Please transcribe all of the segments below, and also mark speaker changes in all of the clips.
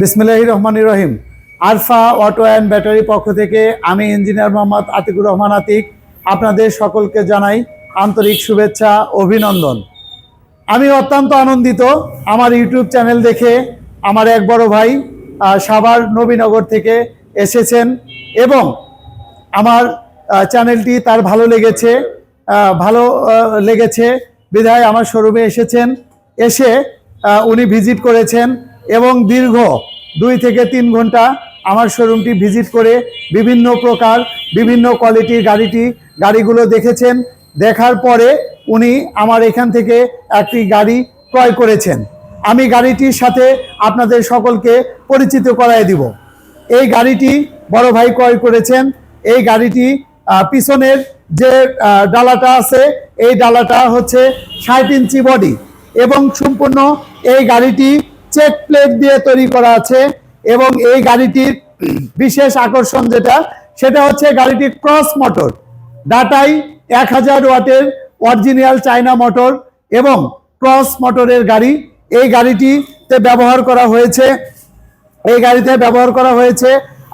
Speaker 1: বিসমিল্লাহ রহমান রহিম। আরফা অটো অ্যান্ড ব্যাটারি পক্ষ থেকে আমি ইঞ্জিনিয়ার মোহাম্মদ আতিকুর রহমান আতিক। আপনাদের সকলকে জানাই আন্তরিক শুভেচ্ছা, অভিনন্দন। আমি অত্যন্ত আনন্দিত আমার ইউটিউব চ্যানেল দেখে আমার এক বড় ভাই সাভার নবীনগর থেকে এসেছেন এবং আমার চ্যানেলটি তার ভালো লেগেছে ভালো লেগেছে। বিধায় আমার শোরুমে এসেছেন। এসে উনি ভিজিট করেছেন। এবং দীর্ঘ দুই থেকে তিন ঘণ্টা আমার শোরুমটি ভিজিট করে বিভিন্ন প্রকার, বিভিন্ন কোয়ালিটির গাড়িটি, গাড়িগুলো দেখেছেন। দেখার পরে উনি আমার এখান থেকে একটি গাড়ি ক্রয় করেছেন। আমি গাড়িটির সাথে আপনাদের সকলকে পরিচিত করায় দিব। এই গাড়িটি বড় ভাই ক্রয় করেছেন। এই গাড়িটি পিছনের যে ডালাটা আছে, এই ডালাটা হচ্ছে ষাট ইঞ্চি বডি এবং সম্পূর্ণ এই গাড়িটি চেক প্লেট দিয়ে তৈরি করা আছে এবং এই গাড়িটির বিশেষ আকর্ষণ যেটা, সেটা হচ্ছে গাড়িটির ক্রস মোটর। ডাটাই এক হাজার ওয়াটের অরিজিনাল চায়না মোটর এবং ক্রস মোটরের গাড়ি। এই গাড়িটিতে ব্যবহার করা হয়েছে, এই গাড়িতে ব্যবহার করা হয়েছে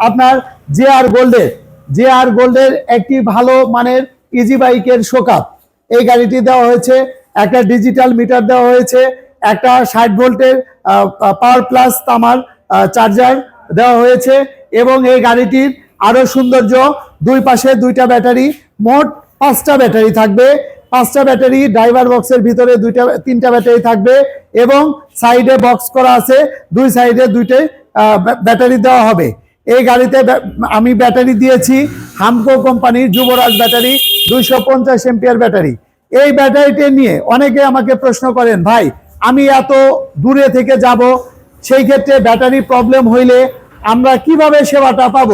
Speaker 1: আপনার জে আর গোল্ডের। জে আর গোল্ডের একটি ভালো মানের ইজি বাইকের শোকাপ এই গাড়িটি দেওয়া হয়েছে, একটা ডিজিটাল মিটার দেওয়া হয়েছে একটা ষাট ভোল্টের পাওয়ার প্লাস তামার চার্জার দেওয়া হয়েছে এবং এই গাড়িটির আরও সৌন্দর্য, দুই পাশে দুইটা ব্যাটারি, মোট পাঁচটা ব্যাটারি থাকবে। পাঁচটা ব্যাটারি ড্রাইভার বক্সের ভিতরে দুইটা, তিনটা ব্যাটারি থাকবে এবং সাইডে বক্স করা আছে, দুই সাইডে দুইটাই ব্যা- ব্যাটারি দেওয়া হবে। এই গাড়িতে আমি ব্যাটারি দিয়েছি হামকো কোম্পানির যুবরাজ ব্যাটারি, দুইশো পঞ্চাশ এমপিয়ার ব্যাটারি। এই ব্যাটারিটি নিয়ে অনেকে আমাকে প্রশ্ন করেন, ভাই আমি এত দূরে থেকে যাব, সেই ক্ষেত্রে ব্যাটারি প্রবলেম হইলে আমরা কীভাবে সেবাটা পাব?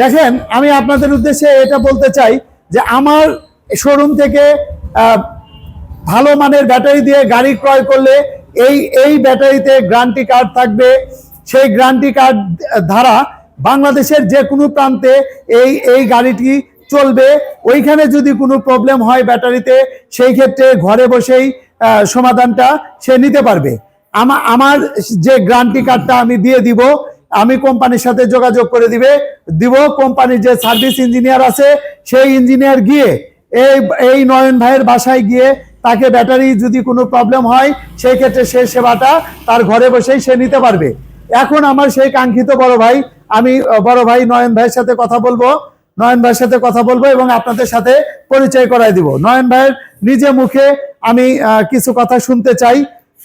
Speaker 1: দেখেন, আমি আপনাদের উদ্দেশ্যে এটা বলতে চাই যে আমার শোরুম থেকে ভালো মানের ব্যাটারি দিয়ে গাড়ি ক্রয় করলে এই এই ব্যাটারিতে গ্রান্টি কার্ড থাকবে। সেই গ্রান্টি কার্ড ধারা বাংলাদেশের যে কোনো প্রান্তে এই এই গাড়িটি চলবে। ওইখানে যদি কোনো প্রবলেম হয় ব্যাটারিতে, সেই ক্ষেত্রে ঘরে বসেই সমাধানটা সে নিতে পারবে। আমা, আমার যে গ্যারান্টি কার্ডটা আমি দিয়ে দিব, আমি কোম্পানির সাথে যোগাযোগ করে দিবে, দিব কোম্পানির যে সার্ভিস ইঞ্জিনিয়ার আছে, সেই ইঞ্জিনিয়ার গিয়ে, এই এই নয়ন ভাইয়ের বাসায় গিয়ে তাকে ব্যাটারি যদি কোনো প্রবলেম হয়, সেই ক্ষেত্রে সে সেবাটা তার ঘরে বসেই সে নিতে পারবে। এখন আমার সেই কাঙ্ক্ষিত বড় ভাই, আমি, বড় ভাই নয়ন ভাইয়ের সাথে কথা বলব। নয়ন ভাইয়ের সাথে কথা বলব এবং আপনাদের সাথে পরিচয় করাই দিব। নয়ন ভাইয়ের নিজে মুখে আমি কিছু কথা শুনতে চাই।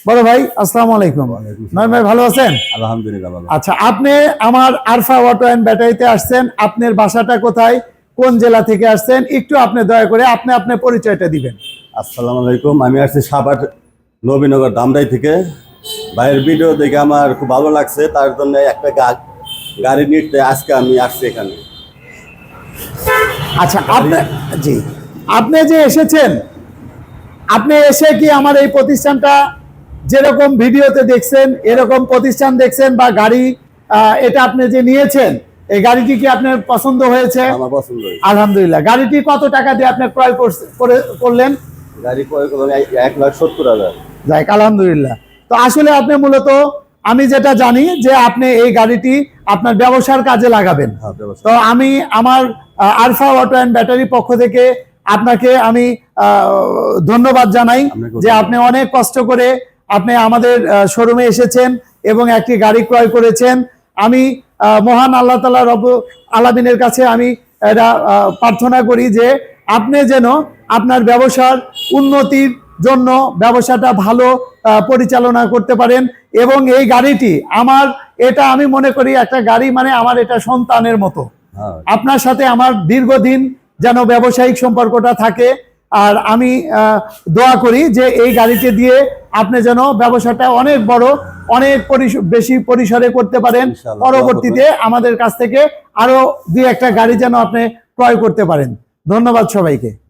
Speaker 1: বড় ভাই আসসালাম আলাইকুম। নয়ন ভাই ভালো আছেন?
Speaker 2: আলহামদুলিল্লাহ ভালো
Speaker 1: আচ্ছা আপনি আমার আরফা অটো অ্যান্ড ব্যাটারিতে আসছেন। আপনার বাসাটা কোথায়? কোন জেলা থেকে আসছেন? একটু আপনি দয়া করে আপনি আপনার পরিচয়টা দিবেন।
Speaker 2: আসসালামু আলাইকুম আমি আসছি সাভার নবীনগর দামরাই থেকে। ভাইয়ের ভিডিও দেখে আমার খুব ভালো লাগছে তার জন্য একটা গাড়ি নিতে আজকে আমি আসছি এখানে।
Speaker 1: আচ্ছা আপনি জি। আপনি যে এসেছেন আপনি এসে কি আমার এই প্রতিষ্ঠানটা যেরকম ভিডিওতে দেখছেন এরকম প্রতিষ্ঠান দেখছেন বা গাড়ি এটা আপনি যে নিয়েছেন এই গাড়িটি কি আপনার পছন্দ হয়েছে?
Speaker 2: আমার পছন্দ
Speaker 1: আলহামদুলিল্লাহ। গাড়িটি কত টাকা দিয়ে আপনি ক্রয় করলেন?
Speaker 2: গাড়ি ক্রয় করলাম এক- এক লাখ সত্তর হাজার।
Speaker 1: যাই আলহামদুলিল্লাহ। তো আসলে আপনি মূলত আমি যেটা জানি যে আপনি এই গাড়িটি আপনার ব্যবসার কাজে লাগাবেন।
Speaker 2: হ্যাঁ,
Speaker 1: তো আমি আমার আলফা অটো অ্যান্ড ব্যাটারি পক্ষ থেকে আপনাকে আমি ধন্যবাদ জানাই যে আপনি অনেক কষ্ট করে আপনি আমাদের শোরুমে এসেছেন এবং একটি গাড়ি ক্রয় করেছেন। আমি মহান আল্লাহ তালা রব আলামিনের কাছে আমি এটা প্রার্থনা করি যে আপনি যেন আপনার ব্যবসার উন্নতির জন্য ব্যবসাটা ভালো পরিচালনা করতে পারেন। এবং এই গাড়িটি আমার এটা আমি মনে করি একটা গাড়ি মানে আমার এটা সন্তানের মতো।
Speaker 2: হ্যাঁ।
Speaker 1: আপনার সাথে আমার দীর্ঘদিন যেন ব্যবসায়িক সম্পর্কটা থাকে। আর আমি আহ, দোয়া করি যে এই গাড়িতে দিয়ে আপনি যেন ব্যবসাটা অনেক বড় অনেক বেশি পরিসরে করতে পারেন। পরবর্তীতে আমাদের কাছ থেকে আরও দুই একটা গাড়ি যেন আপনি ক্রয় করতে পারেন। ধন্যবাদ সবাইকে।